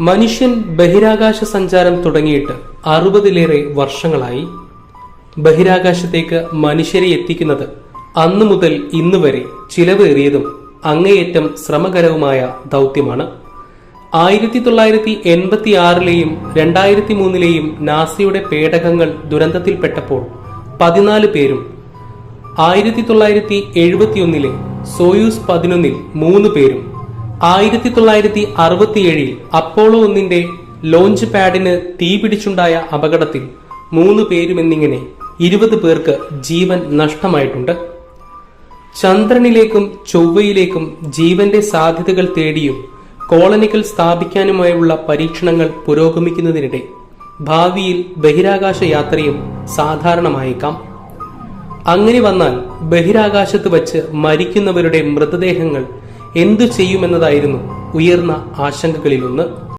മനുഷ്യൻ ബഹിരാകാശ സഞ്ചാരം തുടങ്ങിയിട്ട് അറുപതിലേറെ വർഷങ്ങളായി ബഹിരാകാശത്തേക്ക് മനുഷ്യരെ എത്തിക്കുന്നത് അന്നു മുതൽ ഇന്ന് വരെ ചിലവേറിയതും അങ്ങേയറ്റം ശ്രമകരവുമായ ദൗത്യമാണ്. ആയിരത്തി തൊള്ളായിരത്തി എൺപത്തി ആറിലെയും രണ്ടായിരത്തി മൂന്നിലെയും നാസയുടെ പേടകങ്ങൾ ദുരന്തത്തിൽപ്പെട്ടപ്പോൾ പതിനാല് പേരും ആയിരത്തി തൊള്ളായിരത്തി എഴുപത്തിയൊന്നിലെ സോയൂസ് പതിനൊന്നിൽ മൂന്ന് പേരും ആയിരത്തി തൊള്ളായിരത്തി അറുപത്തിയേഴിൽ അപ്പോളോ ഒന്നിന്റെ ലോഞ്ച് പാഡിന് തീപിടിച്ചുണ്ടായ അപകടത്തിൽ മൂന്ന് പേരുമെന്നിങ്ങനെ ഇരുപത് പേർക്ക് ജീവൻ നഷ്ടമായിട്ടുണ്ട്. ചന്ദ്രനിലേക്കും ചൊവ്വയിലേക്കും ജീവന്റെ സാധ്യതകൾ തേടിയും കോളനികൾ സ്ഥാപിക്കാനുമായുള്ള പരീക്ഷണങ്ങൾ പുരോഗമിക്കുന്നതിനിടെ ഭാവിയിൽ ബഹിരാകാശ യാത്രയും സാധാരണമായേക്കാം. അങ്ങനെ വന്നാൽ ബഹിരാകാശത്ത് വച്ച് മരിക്കുന്നവരുടെ മൃതദേഹങ്ങൾ എന്തു ചെയ്യുമെന്നതായിരുന്നു ഉയർന്ന ആശങ്കകളിലൊന്ന്